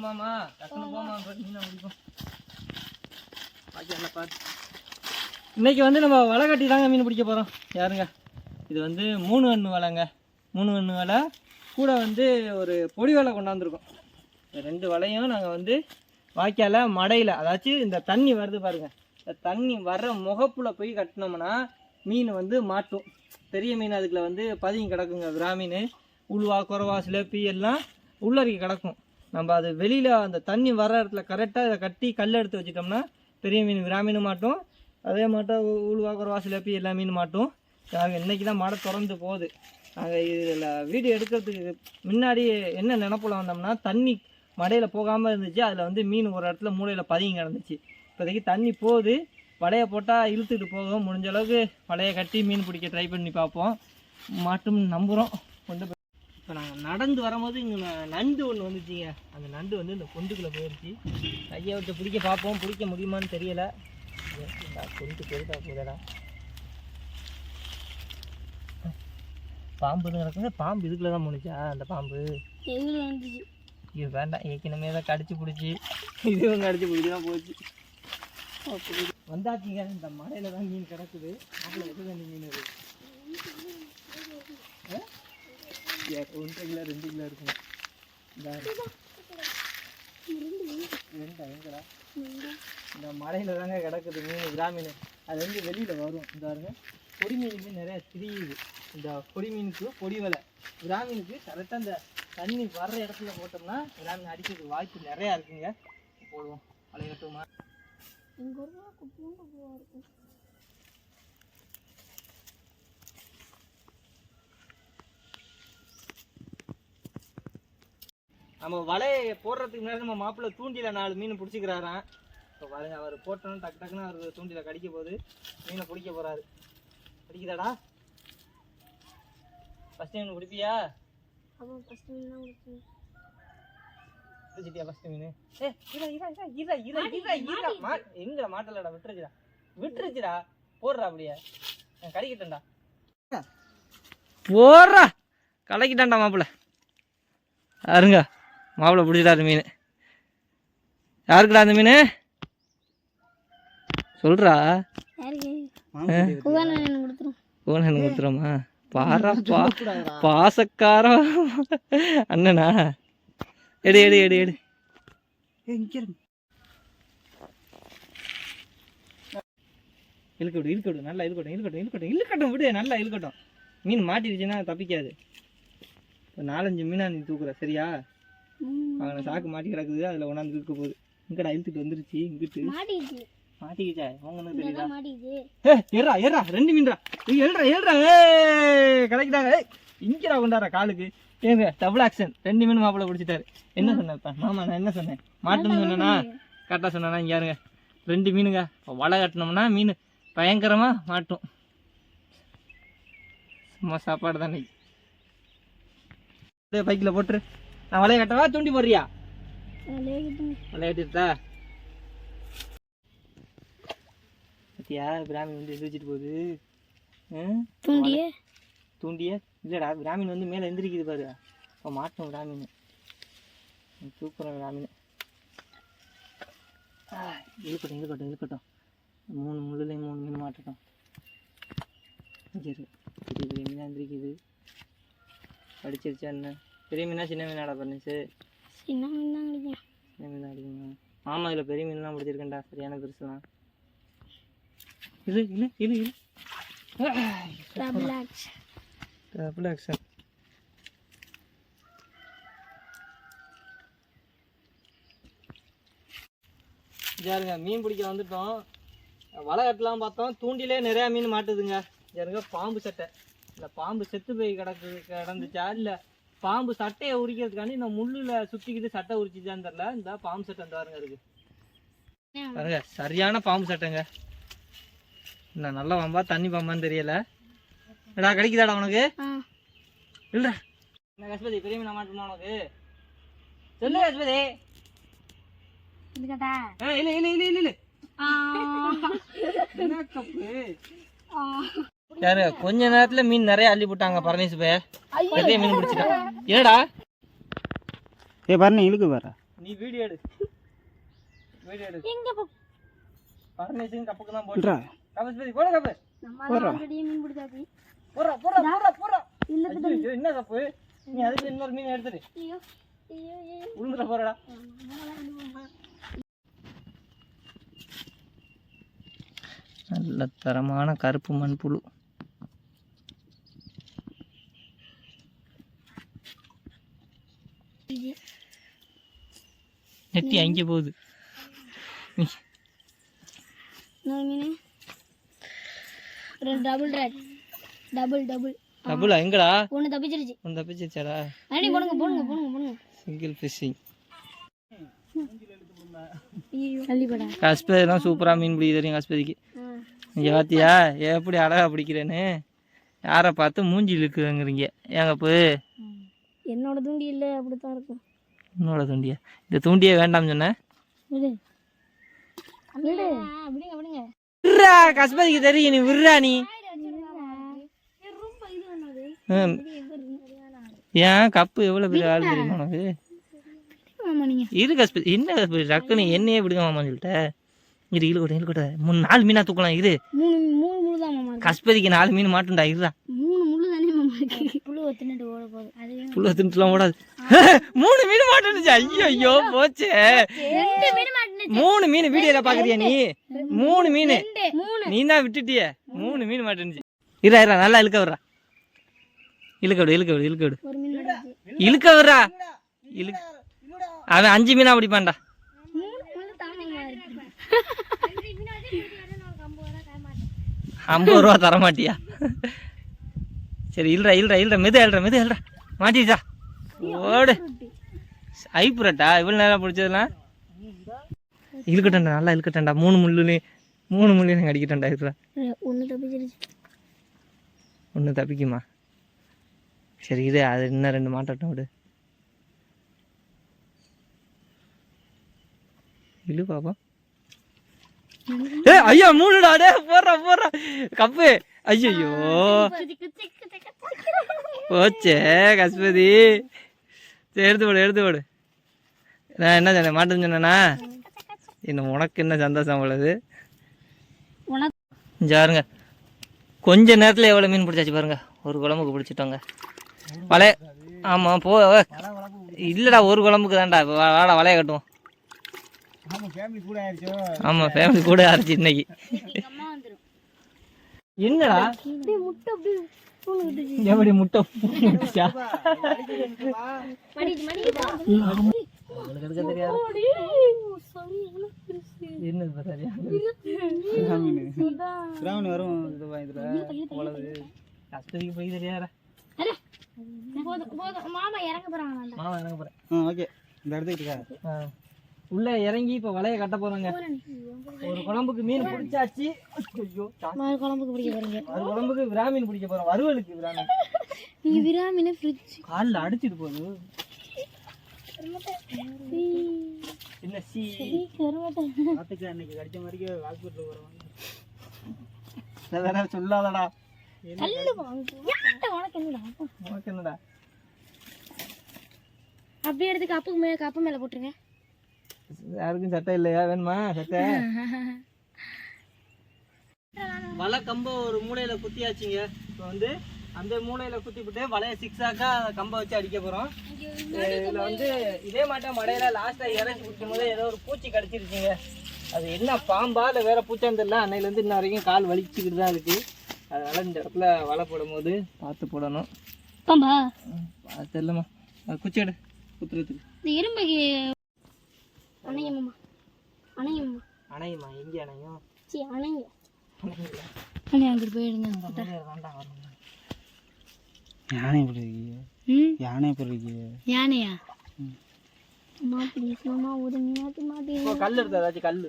போமாமா டக்குனு போமா. மீனை பிடிக்கும் பாக்கி என்ன பாரு. இன்னைக்கு வந்து நம்ம வலை கட்டி தாங்க மீன் பிடிக்க போகிறோம் யாருங்க? இது வந்து மூணு கண்ணு வலைங்க. மூணு கண்ணு வலை. கூட வந்து ஒரு பொடி வலை கொண்டாந்துருக்கோம். இந்த ரெண்டு வலையும் நாங்கள் வந்து வாய்க்கால மடையில் அதாச்சும் இந்த தண்ணி வருது பாருங்க. இந்த தண்ணி வர்ற முகப்புல போய் கட்டினோம்னா மீன் வந்து மாட்டும். பெரிய மீன் அதுக்குள்ள வந்து பதுங்கி கிடக்குங்க விராமீன். உள்வா குறவா சிலேப்பி எல்லாம் உள்ளறிக்கி கிடக்கும். நம்ம அது வெளியில் அந்த தண்ணி வர இடத்துல கரெக்டாக இதை கட்டி கல் எடுத்து வச்சுட்டோம்னா பெரிய மீன் விராமீனும் மாட்டும். அதே மாட்டம் உள்வா குறவா எப்படி எல்லா மீன் மாட்டும். நாங்கள் இன்றைக்கி தான் மடை திறந்து போகுது. நாங்கள் இதில் வீடியோ எடுக்கிறதுக்கு முன்னாடி என்ன நினப்புல வந்தோம்னா தண்ணி மடையில் போகாமல் இருந்துச்சு. அதில் வந்து மீன் ஒரு இடத்துல மூலையில் பதுங்கி கிடந்துச்சு. இப்போதைக்கு தண்ணி போகுது. வலையை போட்டால் இழுத்துட்டு போகும். முடிஞ்ச அளவுக்கு வலையை கட்டி மீன் பிடிக்க ட்ரை பண்ணி பார்ப்போம். மாட்டும் நம்புகிறோம் கொண்டு இப்போ நாங்கள் நடந்து வரும்போது இங்கே நண்டு ஒன்று வந்துச்சுங்க. அந்த நண்டு வந்து இந்த பொந்துக்குள்ளே போயிடுச்சு கையை விட்டு பிடிக்க பார்ப்போம் பிடிக்க முடியுமான்னு தெரியலை. கொண்டு பெருதா போதடா பாம்பு கிடக்குங்க. பாம்பு இதுக்குள்ள தான் போணுச்சா அந்த பாம்பு. இது வேண்டாம். ஏற்கனவே தான் கடிச்சு பிடிச்சி இதுவும் கடிச்சு பிடிச்சி தான் போச்சு. வந்தாச்சுங்க. இந்த மலையில தான் மீன் கிடக்குது. மாப்பிள்ள எது தண்ணி மீன் இது ஆ? ஏ, ஒன்றரை கிலோ ரெண்டு கிலோ இருக்கும். ரெண்டா எங்கடா இந்த மலையில தாங்க கிடக்குது மீன் கிராமீன். அது வந்து வெளியில வரும். இந்த பாருங்க. பொடி மீனுக்கு நிறைய திரியுது. இந்த பொடி மீனுக்கு பொடி வலை. கிராமீனுக்கு கரெக்டாக இந்த தண்ணி வர்ற இடத்துல போட்டோம்னா கிராமீன் அடிக்கிறதுக்கு வாய்ப்பு நிறையா இருக்குங்க. போடுவோம். வலை கட்டுமா இங்கே இருக்கும். நம்ம வலையை போடுறதுக்கு முன்னாடி நம்ம மாப்பிள்ளை தூண்டில நாலு மீன் பிடிச்சிக்கிறாராம். இப்போ பாருங்க அவர் போட்டோன்னு டக்கு டக்குன்னு அவர் தூண்டில கடிக்க போகுது. மீனை பிடிக்க போறாரு. பிடிக்குதாடா? பிடிப்பியா? ஃபஸ்ட்டு மீன் தான் கொடுத்தேன் பிடிச்சிட்டியா ஃபர்ஸ்ட் மீன்? ஏ இரா இரா இரா இரா இரா இரா மா எங்க மாட்டலடா விட்டுருச்சுடா. விட்டுருச்சுடா. போடுறா அப்படியே. நான் கடிக்கிட்டேன்டா போடுறா. கலக்கிட்டான்டா மாப்பிள்ள. யாருங்க மாப்பிள்ள பிடிச்சிட்டாரு மீன். யாருக்குடா அந்த மீன்? சொல்றா. எனக்கு கொடுத்துரும். பாரா பா பாசக்கார அண்ணனா? எடு எடு எடு எடு. இழுக்கட்டும் இழுக்கட்டும் நல்லா இழுக்கட்டும் இழுக்கட்டும் இழுக்கட்டும். இழுக்கட்டும் விடு நல்லா இழுக்கட்டும். மீன் மாட்டிடுச்சுன்னா தப்பிக்காது. இப்போ நாலஞ்சு மீனா நீ தூக்குற சரியா? அவனை சாக்கு மாட்டி கிடக்குது அதில் ஒன்றாந்து இழுக்க போகுது. இங்கடா இழுத்துட்டு வந்துருச்சு இங்கிட்டு. மாட்டிக்கிச்சா. தெரியுதா ஏ ஏறா ஏறா ரெண்டு மீன்டா. ஏய் ஏழ்றா ஏழ்றா ஏ கிடைக்குதாங்க ஏய் இங்கடா கொண்டாடுற காலுக்கு? ஏங்க டபுள் ஆக்ஷன் ரெண்டு மீன் மாப்பிள பிடிச்சிட்டாரு என்ன சொன்னப்ப மாமா நான் என்ன சொன்னேன்? மாட்டுன்னு சொன்னேனா? கரெக்டாக சொன்னேனா? இங்க யாருங்க? ரெண்டு மீனுங்க. வலை கட்டினோம்னா மீன். பயங்கரமா மாட்டும். சும்மா சாப்பாடு தான் பைக்கில் போட்டுரு. நான் வலைய கட்டவா? தூண்டி போடுறியா? விளையாடுங்க வலைய கட்டிட்டா? பத்தியா பிராமி வந்து எந்திரிச்சிட்டு போகுது? தூண்டியே? தூண்டிய? இல்லைடா பிராமின் வந்து மேலே எந்திரிக்குது பாரு. இப்போ மாட்டோம் பிராமின். தூக்குறோம் பிராமின். இழுக்கட்டும் இழுக்கட்டும் இழுக்கட்டும். மூணு முள்ளுலையும் மூணு மீன் மாட்டட்டும். சரி பெரிய பெரிய மீனாக எந்திரிக்குது. கடிச்சிருச்சா என்ன? பெரிய மீனா சின்ன மீனாடா பண்ணிச்சு சின்ன மீன் தான் கிடைக்கும் சின்ன மீன் அடிக்குமா ஆமாம் இதில் பெரிய மீன்லாம் பிடிச்சிருக்கேன்டா சரியான பெருசுலாம். இழு இழு இழு டபுளாக்ஸ் டபுள் ஆக்ஷன் ஜாருங்க மீன் பிடிக்க வந்துட்டோம். வலை கட்டலாம் பார்த்தோம். தூண்டிலே நிறையா மீன் மாட்டுதுங்க. ஜாருங்க பாம்பு சட்டை. இந்த பாம்பு செத்து போய் கிடக்கு கிடந்துச்சா? இல்லை. பாம்பு சட்டையை உரிக்கிறதுக்காண்டி இந்த முள்ளில் சுற்றிக்கிட்டு சட்டை உரிச்சிச்சான்னு தெரில இந்த பாம்பு சட்டை இந்த பாருங்க இருக்கு. பாருங்க சரியான பாம்பு சட்டைங்க. என்ன நல்ல பாம்பா? தண்ணி பாம்பான்னு தெரியல. எடா கிடைக்குதாடா உனக்கு? இல்லடா. என்ன கஸ்பதி பெரிய மீன் மாட்டுமா உனக்கு? சொல்லு கஸ்பதி ஆ இல்ல இல்ல இல்ல இல்ல இல்ல. என்ன கப்பு? யாரு? கொஞ்ச நேரத்துல மீன் நிறைய அள்ளி போட்டாங்க பரமேசு பைய. மீன் பிடிச்சிட்டான் என்னடா? ஏ பாருண்ணே இழுக்கு பாரு நீ வீடியோ எடு. வீடியோ எடு. எங்க போ பரமேஸ்வரன் கப்புக்கு தான் போட்டு கப்பு ஸ்பதி போட கப்பு. நம்ம ஆல்ரெடி மீன் பிடிச்சாச்சு. போடுறா போடுறா போடுறா போடுறா இல்ல என்ன கப்பு? நீ அதுக்கு இன்னொரு மீன் எடுத்துரு. ஐயோ ஐயோ உளுந்துட போறடா. நல்ல தரமான கருப்பு மண்புழு. நெட்டி அங்கே போகுது. டபுள் டபுள் டபுள் டபுளா எங்கடா? ஒன்று தப்பிச்சிருச்சு. ஒன்று அடி போடுங்க போடுங்க போடுங்க போடுங்க. சிங்கிள் ஃபிஷிங் கஸ்பதிலாம் சூப்பராக மீன் பிடிக்க தெரியும் கஸ்பதிக்கு இங்கே பார்த்தியா எப்படி அழகா பிடிக்கிறேன்னு? யாரை பார்த்து மூஞ்சி இழுக்குதுங்கிறீங்க. ஏங்க போய்? என்னோட தூண்டி இல்லை அப்படித்தான் இருக்கும். என்னோட தூண்டியா? இந்த தூண்டியே வேண்டாம் விடுங்க விட்றா கஸ்பதிக்கு தெரியும் நீ விட்றா நீ. ரொம்ப இது பண்ணது ம். ஏன் கப்பு எவ்வளோ பெரிய ஆள் தெரியுமா உனக்கு? இரு கஸ்பதி. என்ன கஸ்பதி? டக்குன்னு என்னையே விடுங்க மாமான்னு சொல்லிட்ட. இரு இழு கொட்ட இழு கொட்ட மூணு நாலு மீனா தூக்கலாம் இரு. மூணு மூணு முழு தான் மாமா. இருக்கு கஸ்பதிக்கு நாலு மீன் மாட்டும்டா இருடா. மூணு முழு தானே மாமா இருக்கு புழு ஒத்துனட்டு ஓட போகுது. அது புள்ள தின்ட்டுலாம் ஓடாது. மூணு மீன் மாட்டுனுச்சு. ஐயோ ஐயோ போச்சே. மூணு மீன் வீடியோல பாக்குறியா நீ? மூணு மீன். நீ தான் விட்டுட்டிய. மூணு. மீன் மாட்டுனுச்சு. இரா இரா நல்லா இழுக்க விட்றா. இழுக்க விடு இழுக்க விடு இழுக்க விடு. இழுக்க விட்றா. இழு அவன் அஞ்சு மீனா பிடிப்பான்டா. ஐம்பது ரூபா தர மாட்டியா? சரி இல்லடா இல்லடா இல்லடா மெது எழுறா மெது எழுறா மாட்டிச்சா ஓடு. ஐப்புரட்டா இவ்வளோ நேரம் பிடிச்சதெல்லாம்? இழுக்கட்டேன்டா நல்லா இழுக்கட்டேன்டா. மூணு முள்ளுனே மூணு முள்ளையும் அடிக்கட்டேன்டா இருக்கிறா ஒன்று தப்பிச்சிருச்சு. ஒன்று தப்பிக்குமா? சரி இது அது இன்னும் ரெண்டு மாட்டட்டும் விடு. இழு பாப்பா ஏ ஐயா மூணுடா டே போடுறா போடுறா. கப்பு. ஐயோ போச்சே கஸ்பதி. சரி எடுத்து போடு எடுத்து போடு. நான் என்ன சொன்னேன்? மாட்டேன்னு சொன்னேனா? இன்னும் உனக்கு என்ன சந்தோஷம் உள்ளது? பாருங்க. கொஞ்ச நேரத்தில் எவ்வளோ மீன் பிடிச்சாச்சு பாருங்க. ஒரு குழம்புக்கு பிடிச்சிட்டோங்க. வலைய ஆமாம் போ இல்லைடா ஒரு குழம்புக்கு தான்டா. இப்ப வாடா வலைய கட்டுவோம். ஆமாம் ஃபேமிலி கூட ஆச்சு இன்னைக்கு. என்னடா? எப்படி முட்டை. தெரியாது என்னது சரியா கஸ்தூரிக்கு போய் தெரியாதா மாமா இறங்க போறாங்க. மாமா இறங்க போறேன். ஓகே. இந்த இடத்துக்கு. உள்ள இறங்கி இப்ப வலைய கட்ட போறாங்க. ஒரு குழம்புக்கு மீன் பிடிச்சாச்சு. ஐயோ மறு குழம்புக்கு பிடிக்க போறீங்க. ஒரு குழம்புக்கு விரா மீன் பிடிக்க போறோம். வறுவலுக்கு விரா மீன் நீங்க விராமின ஃப்ரிட்ஜ் காலில் அடிச்சிட்டு போகுது. என்ன சி? பார்த்துக்க அன்னைக்கு கடிச்ச மாதிரிக்கு ஹாஸ்பிட்டல் அதெல்லாம் சொல்லாதடா. தள்ளு உனக்கு என்னடா? உனக்கு என்னடா? அப்படியே எடுத்து கப்புக்கு மேல கப்பு மேல போட்டுருங்க. யாருக்கும் சட்டை இல்லையா? வேணுமா சட்டை? வலை கம்ப ஒரு மூலையில குத்தியாச்சுங்க. இப்போ வந்து அந்த மூலையில குத்தி விட்டு வலைய சிக்ஸாக்கா கம்ப வச்சு அடிக்க போறோம். இதுல வந்து இதே மாட்டம் மடையில லாஸ்டா இறச்சி குடிக்கும் போது ஏதோ ஒரு பூச்சி கடிச்சிருச்சுங்க. அது என்ன பாம்பா இல்லை வேற பூச்சான்னு தெரியல. அன்னையில இருந்து இன்ன வரைக்கும் கால் வலிச்சுக்கிட்டு தான் இருக்கு. அதனால இந்த இடத்துல வலை போடும்போது பார்த்து போடணும். பாம்பா அது தெரியலம்மா குச்சி எடு. குத்துறதுக்கு. இந்த இரும்பைக்கு அணைங்க மாமா அணைங்க மாமா அணையுமா? எங்கே அணையும்? சி அணைங்க அணையுங்களா? அணை அங்கிட்டு வரணும்? யானை எப்படி இருக்கீங்க ம்? யானை எப்படி இருக்கீங்க யானையா மாட்டி மாமா உதவி மாட்டி மாட்டி. இப்போ கல் எடுத்து ஏதாச்சும் கல்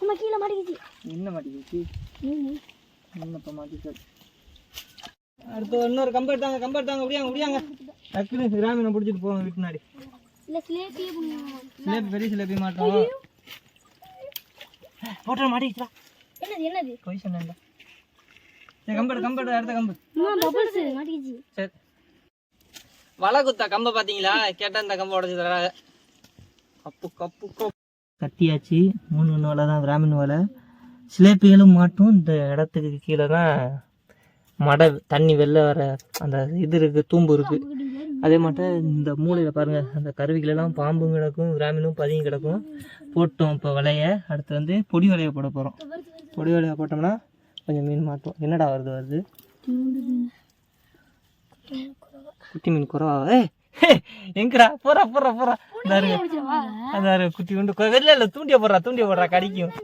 அம்மா கீழே மாட்டிக்கிச்சு. என்ன மாட்டிக்கிச்சு? ம் என்னப்பா மாட்டிக்காது அடுத்து இன்னொரு கம்பு எடுத்தாங்க கம்பு எடுத்தாங்க முடியாங்க முடியாங்க டக்குனு கிராமீணம் பிடிச்சிட்டு போவோம் வீட்டு முன்னாடி. இல்லை சிலேபி பெரிய சிலேபி மாட்டோம் போட்டோ மாட்டிக்கிச்சா என்னது என்னது? பொய் சொன்னேன்ல. சரி அடுத்த கம்பு. மாட்டிக்கிச்சு. வலை குத்தா கம்பை பார்த்தீங்களா கேட்டால் இந்த கம்பை உடச்சி தராங்க கப்பு கப்பு கப்பு. கட்டியாச்சு. மூணு ஒன்று வலை தான் பிராமின் வலை. சிலேப்பிகளும் மாட்டும். இந்த இடத்துக்கு கீழே தான் மடை தண்ணி வெளில வர அந்த இது இருக்கு தூம்பு இருக்கு. அதே மாட்டம் இந்த மூலையில் பாருங்க அந்த கருவிகள் எல்லாம் பாம்பும் கிடக்கும் பிராமினும் பதியும் கிடக்கும். போட்டோம் இப்போ வலைய அடுத்து வந்து பொடி வலையை போட போகிறோம் பொடி வலையை போட்டோம்னா கொஞ்சம் மீன் மாட்டோம் என்னடா வருது வருது? குட்டி மீன் குறவா? ஏய், எங்கடா? போறா போறா போறா இந்த அந்த குட்டி உண்டு வெளில இல்ல தூண்டிய போடுறா தூண்டிய போடுறா கடிக்கும்.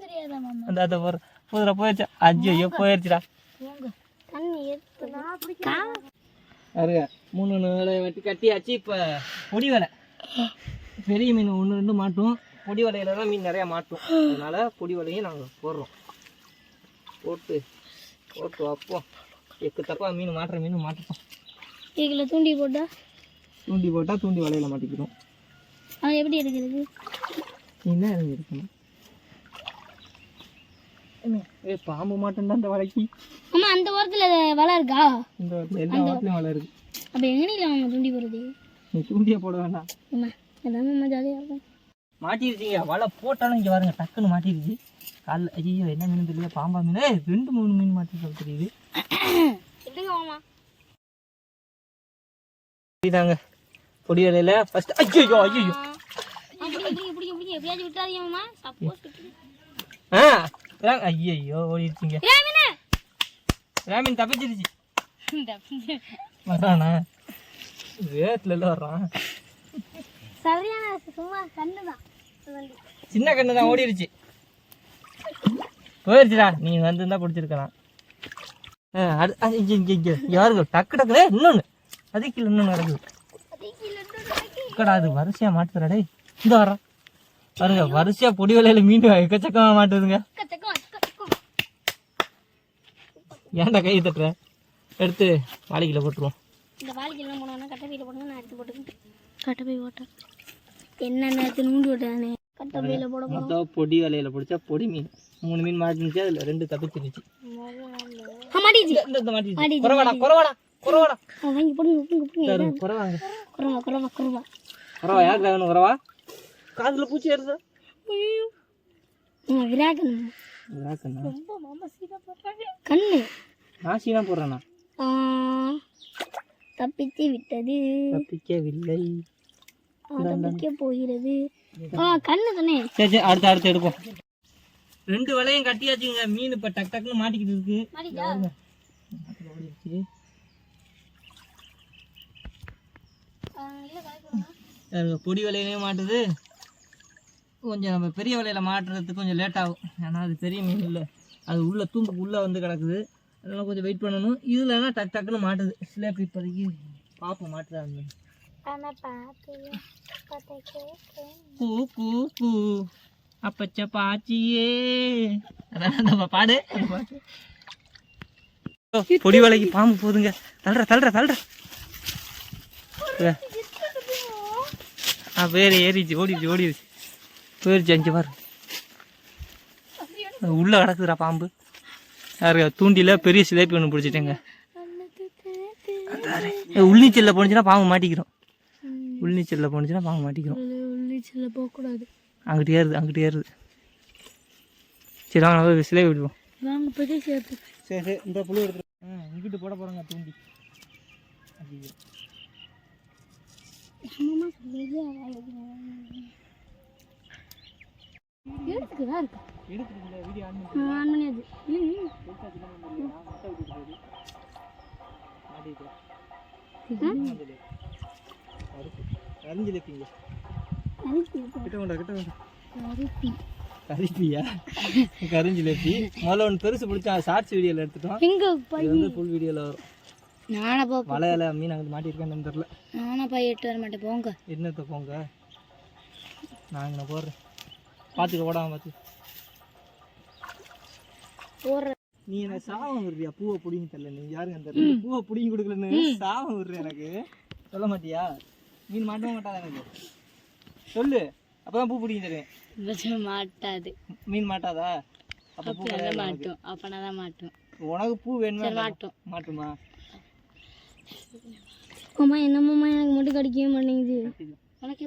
அந்த அதை போற போதுடா போயிடுச்சா ஐயோ போயிடுச்சுடா பாருங்க மூணு வேலையை வெட்டி கட்டியாச்சு இப்போ பொடி வலை பெரிய மீன் ஒன்று ரெண்டு மாட்டும். பொடி வலையில தான் மீன் நிறையா மாட்டும். அதனால பொடி வலையும் நாங்கள் போடுறோம். போட்டு போட்டு வைப்போம். எக்கு தப்பா மீன் மாட்டுற மீன் மாட்டுப்போம் இதுல தூண்டி போட்டா? தூண்டி போட்டால் தூண்டி வலையில மாட்டிக்கிறோம் அது எப்படி எடுக்கிறது? என்ன இறங்கி இருக்கணும் ஏ பாம்பு மாட்டேன்டா இந்த வலைக்கு. அம்மா அந்த ஓரத்துல வலை இருக்கா? இந்த வாரத்தில் எல்லா வாரத்துலையும் வலை இருக்கு. அப்ப எங்கனில மாமா தூண்டி போறது நீ தூண்டியே போட வேண்டாம். அம்மா அதான் மாமா ஜாலியா இருக்கும். மாட்டிருச்சீங்க வலை போட்டாலும் இங்கே பாருங்க டக்குன்னு மாட்டிருச்சு காலைல ஐயோ என்ன மீன் தெரியல பாம்பா மீன். ஏய், ரெண்டு மூணு மீன் மாட்டிருக்க தெரியுது. மாமா? இதாங்க பொடி வலையில ஃபர்ஸ்ட் ஐயோ ஐயோ ஆ ஐயோ ஓடிடுச்சிங்க ராமின் தப்பிச்சிருச்சு. வர்றானா வேத்துல எல்லாம் வர்றான் சரியான சும்மா கண்ணு தான் சின்ன கண்ணு தான் ஓடிடுச்சு போயிடுச்சுடா நீ வந்திருந்தா பிடிச்சிருக்கலாம். இங்கே யாருக்கு டக்கு டக்குலே இன்னொன்று அதுக்கு கீழே இன்னொன்று நடக்குது. அது வரிசையா மாட்டுறா டேய். இந்த வர்றான் பாருங்க வரிசையா பொடி வலையில மீன் எக்கச்சக்கமா மாட்டுதுங்க. ஏன்டா கை தட்டுற? எடுத்து வாளிக்கில போட்டுருவோம். இந்த என்ன பண்ணுவோம்னா கட்டப்பையில போடுங்க நான் எடுத்து போட்டுக்கிட்டு கட்டப்பை போட்டேன் என்ன நேரத்து நூண்டு விட்டானே? கட்டப்பையில போட மொத்தம் பொடி வலையில பிடிச்சா பொடி மீன். மூணு மீன் மாட்டிருந்துச்சு அதுல ரெண்டு தப்பிச்சிருச்சு. மாட்டிச்சு குறவாடா குறவாடா குறவாடா வாங்கி போடுங்க குறவாங்க குறவா குறவா குறவா குறவா யாருக்கு வேணும் குறவா காதுல பூச்சி ஏறுதா ம் விராக்கணும் விராக்கண்ணா கண்ணு. நான் சீனா தப்பித்து விட்டது. தப்பிக்கவில்லை. தப்பிக்க போகிறது. ஆ கண்ணு தானே? சரி சரி அடுத்து அடுத்து எடுப்போம். ரெண்டு வலையும் கட்டியாச்சுங்க. மீன் இப்போ டக் டக்குன்னு மாட்டிக்கிட்டு இருக்கு. பொடி வலையிலையும் மாட்டுது. கொஞ்சம் நம்ம பெரிய வலையில மாட்டுறதுக்கு கொஞ்சம் லேட் ஆகும். ஏன்னா அது பெரிய மீன் இல்லை. அது உள்ள தூம்புக்கு உள்ளே வந்து கிடக்குது. அதனால கொஞ்சம் வெயிட் பண்ணணும். இதுலனா டக் டக்குன்னு மாட்டுது. சிலேபி இப்போதைக்கு பாத்து கேட்கிறேன். கூ கூ கூ. அப்பச்ச பாச்சியே. நம்ம பாடு. பொடி. வலைக்கு பாம்பு போதுங்க. தள்ளுற தள்ளுற தள்ளுற. ஆ வேறு ஏறிச்சு ஓடிடுச்சு ஓடிடுச்சு. போயிடுச்சு அஞ்சு பாரு. அது உள்ள கிடக்குதுடா பாம்பு. யாரு தூண்டில பெரிய சிலேபி ஒன்று பிடிச்சிட்டேங்க. உள்நீச்சலில் போனுச்சுன்னா பாம்பு மாட்டிக்கிறோம். உள்நீச்சலில் போனுச்சுன்னா பாம்பு மாட்டிக்கிறோம். உள்ளிச்சில் போகக்கூடாது. அங்கிட்டு ஏறுது அங்கிட்டு ஏறுது. சரி வாங்க சிலை விடுவோம். வாங்க பெரிய சேர்த்து சரி சரி இந்த புழு எடுத்து இங்கிட்டு போட போகிறாங்க தூண்டி. சொல்லுது எடுத்துக்கு தான் இருக்கு எடுத்துட்டு வீடியோ ஆன் ஆன் கிட்ட வேண்டாம் கிட்ட வேண்டாம் அரிசி கரிப்பியா? கரிஞ்சிலேப்பி முதல்ல ஒன்று பெருசு பிடிச்சா ஷார்ட்ஸ் வீடியோவில் எடுத்துட்டோம். எங்க வந்து ஃபுல் வீடியோவில் வரும். நானா போ வலையில மீன் அங்கே மாட்டியிருக்கேன்னு தெரில நானா போய் எட்டு வர மாட்டேன். போங்க. என்னத்த போங்க? நான் இங்கே போடுறேன். பார்த்துக்க ஓடாம பார்த்து போடுற. நீ என்ன சாபம் விடுறியா? பூவை பிடிங்கி தரல நீ யாருங்க அந்த ரெண்டு பூவை பிடிங்கி கொடுக்கலன்னு சாபம் விடுற எனக்கு. சொல்ல மாட்டியா? மீன் மாட்டவே மாட்டாதா எனக்கு? சொல்லு. அப்பதான் பூ பிடிங்கி தருவேன். மாட்டாது. மீன் மாட்டாதா? அப்ப பூ. மாட்டோம்? அப்பனா தான் மாட்டோம். உனக்கு பூ வேணுமா? மாட்டோம். மாட்டுமா? அம்மா என்னம்மா எனக்கு மட்டும் கடிக்கவே மாட்டேங்குது. உனக்கு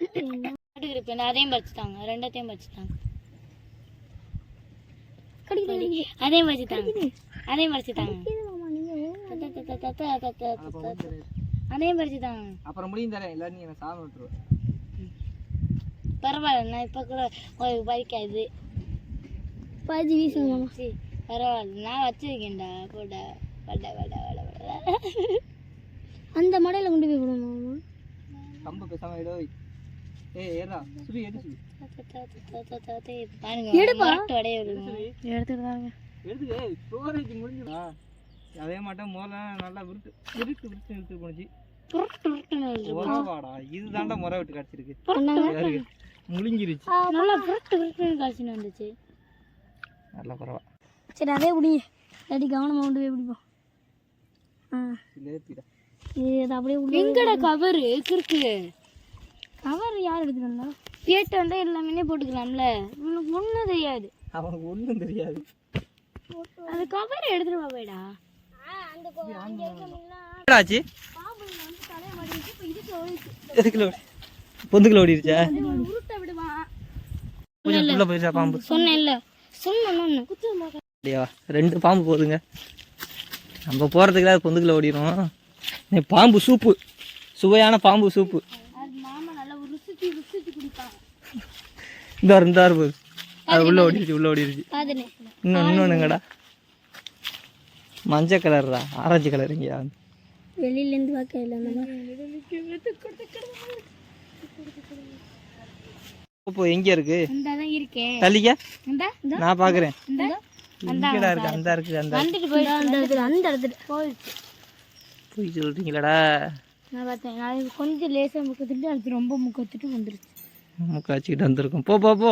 இப்போ அதையும் பறிச்சுட்டாங்க ரெண்டத்தையும் பறிச்சுட்டாங்க அதையும் பறிச்சுட்டாங்க அதையும் பறிச்சுட்டாங்க அதையும் பறிச்சுட்டாங்க அப்புறம் முடியும் தரேன் எல்லாரும் நீ எனக்கு சாமி விட்டுருவேன் பரவாயில்ல நான் இப்போ கூட உங்களுக்கு பறிக்காது பாதி வீசுங்க மாமா. பரவாயில்ல. நான் வச்சிருக்கேன்டா. போட வட வட வட வட அந்த மடையில் கொண்டு போய் விடுமா மாமா? கம்பு பேசாம அதே மாட்டேன் முதல்ல நல்லா விருட்டு விருட்டு விருட்டு விருட்டு உறவாடா இதுதான்டா முறை விட்டு கிடச்சிருக்கு? முழுங்கிருச்சு. நல்லா வந்துச்சு. நல்லா பரவா சரி அதே பிடிங்க இல்லாட்டி கவனமாக கொண்டு போய் பிடிப்போம் ஆ. இது அது அப்படியே எங்கடா கவர்? கிறுக்கு. கவர் யார் எடுத்துட்டு வந்தா கேட்டு வந்தா எல்லாமே போட்டுக்கலாம்ல. உனக்கு ஒன்றும் தெரியாது. அவனுக்கு ஒன்றும் தெரியாது. அது கவர் எடுத்துட்டு போவேடா பொந்துக்குள்ள ஓடிருச்சா உருட்ட விடுவான். கொஞ்சம் உள்ள போயிருச்சா பாம்பு. சொன்னேன்ல. அப்படியா? ரெண்டு பாம்பு போகுதுங்க நம்ம போகிறதுக்குலாம் பொந்துக்குள்ள ஓடிடும் பாம்பு சூப்பு. சுவையான பாம்பு சூப்பு அது மாமா நல்லா ருசிச்சு ருசிச்சு குடிப்பாங்க இந்த வாரம் போகுது அது உள்ள ஓடிருச்சு உள்ள ஓடிருச்சு. அதுனே இன்னும் இன்னொன்னுங்கடா மஞ்சள் கலர்டா ஆரஞ்சு கலர் இங்கேயா? வெளியிலேருந்து பார்க்க இல்லை அந்த இப்போ எங்க இருக்கு? இந்த தான் இருக்கேன் தள்ளிக்க. இந்த நான் பாக்குறேன். இந்த. இங்கடா இருக்கு அந்த இருக்கு அந்த அந்த இடத்துல அந்த இடத்துல. போயிடுச்சு போய் சொல்றீங்களாடா? நான் பார்த்தேன். நான் கொஞ்சம் லேசாக முக்கத்துட்டு அடுத்து ரொம்ப முக்கத்துட்டு வந்துருச்சு. முக்கா வச்சுக்கிட்டு வந்திருக்கோம். போ போ போ.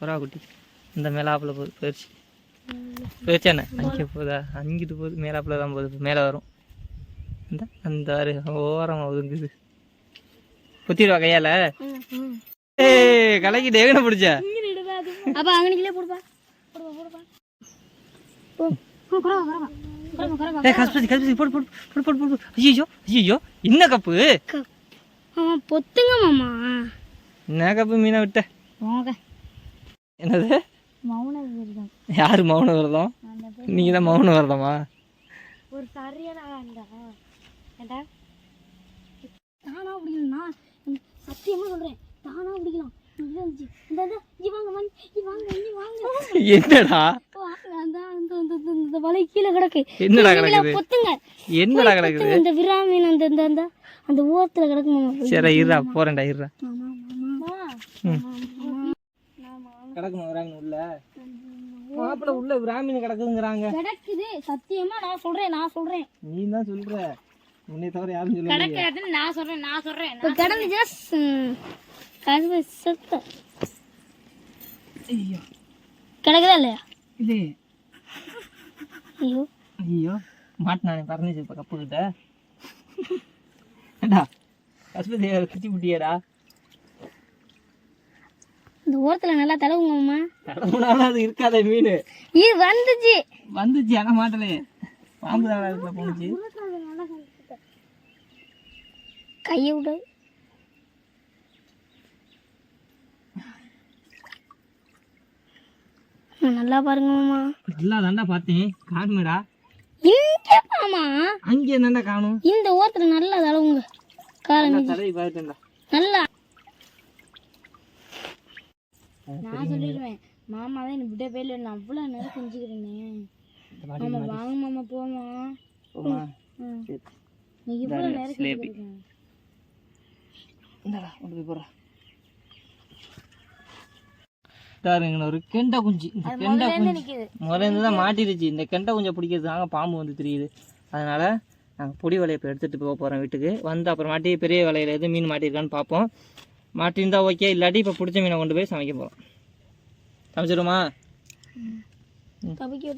புறா குட்டி. இந்த மேலாப்புல போகுது போயிடுச்சு. போயிடுச்சானே அங்கே போகுதா அங்கிட்டு போகுது மேலாப்புல தான் போகுது. மேலே வரும். இந்த அந்த ஓரமாக ஒதுங்குது. குத்திடுவா கையால? ஏய் கலைக்கு டேகனை பிடிச்ச? அப்போ அங்கனிக்கிலே போடுப்பா. போடுப்பா போடுப்பா. போ போ குறவா குறவா குறவா குறவா ஏய் கஸ்பதி கஸ்பதி போடு போடு போடு போடு போடு ஐயோ ஐயோ என்ன கப்பு? பொத்துங்க மாமா. என்ன கப்பு மீனை விட்ட. என்னது? மௌன விரதம் யாரு மௌன விரதம் நீங்க தான் மௌன விரதமா ஒரு சரியான ஏண்டா? தானா பிடிக்கணும்னா சத்தியமா சொல்றேன். தானா பிடிக்கலாம் என்னடா? வாங்க, அந்த அந்த அந்த அந்த- இந்த வலை கீழே கிடக்கு. என்னடா கிடக்குது? இந்த விராமீன் அந்த அந்த அந்த ஓரத்துல கிடக்கு சரி இருடா போறேன்டா இருடா. விராமீன் உள்ள மாப்பிள்ள உள்ள விராமீன் கிடக்குதுங்கிறாங்க கிடக்குது சத்தியமா நான் சொல்றேன் நான் சொல்றேன். நீ தான் சொல்ற. உன்னை தவிர யாரும் சொல்ல கிடக்காதுன்னு நான் சொல்றேன் நான் சொல்றேன் இப்போ கிடந்துச்சுன்னா கருவு செத்த. ஐயோ. கிடக்குதா இல்லையா? இல்லையே. ஐயோ. ஐயோ. மாட்டினானே பறந்துச்சு இப்போ கப்பு கிட்ட ஏண்டா கஸ்பதி புட்டியாடா இந்த ஓரத்துல நல்லா தடவுங்க மாமா கடவுளால அது இருக்காத மீன். இது வந்துச்சு. வந்துச்சு ஆனால் மாட்டலையே பாம்பு தான் போணுச்சு. கையை விடு. நல்லா பாருங்க மாமா எல்லாம் தாண்டா பார்த்தேன். காணுமேடா. இங்க மாமா அங்கே தாண்டா காணும். இந்த ஓரத்துல நல்லா தடவுங்க. பார்த்துட்டேன்டா. நல்லா நான் சொல்லிடுவேன். மாமா தான் எனக்கு விட பேர்ல நான் அவ்வளோ நேரம் செஞ்சுக்கிறேனே. மாமா வாங்க மாமா போமா நீ இவ்வளோ நேரம் இந்தாடா கொண்டு போய் போடுறா. ஒரு கெண்டை குஞ்சு. இந்த கெண்டை குஞ்சு. முதல்ல தான் மாட்டிருச்சு இந்த கெண்டை குஞ்சை பிடிக்கிறதுக்காக பாம்பு வந்து தெரியுது. அதனால நாங்கள் பொடி வலையை இப்போ எடுத்துகிட்டு போக போகிறோம் வீட்டுக்கு. வந்து அப்புறமாட்டி பெரிய வலையில் எது மீன் மாட்டியிருக்கான்னு பார்ப்போம் மாட்டியிருந்தா ஓகே இல்லாட்டி இப்போ பிடிச்ச மீனை கொண்டு போய் சமைக்க போகிறோம் சமைச்சிடுமா? கவிக்கு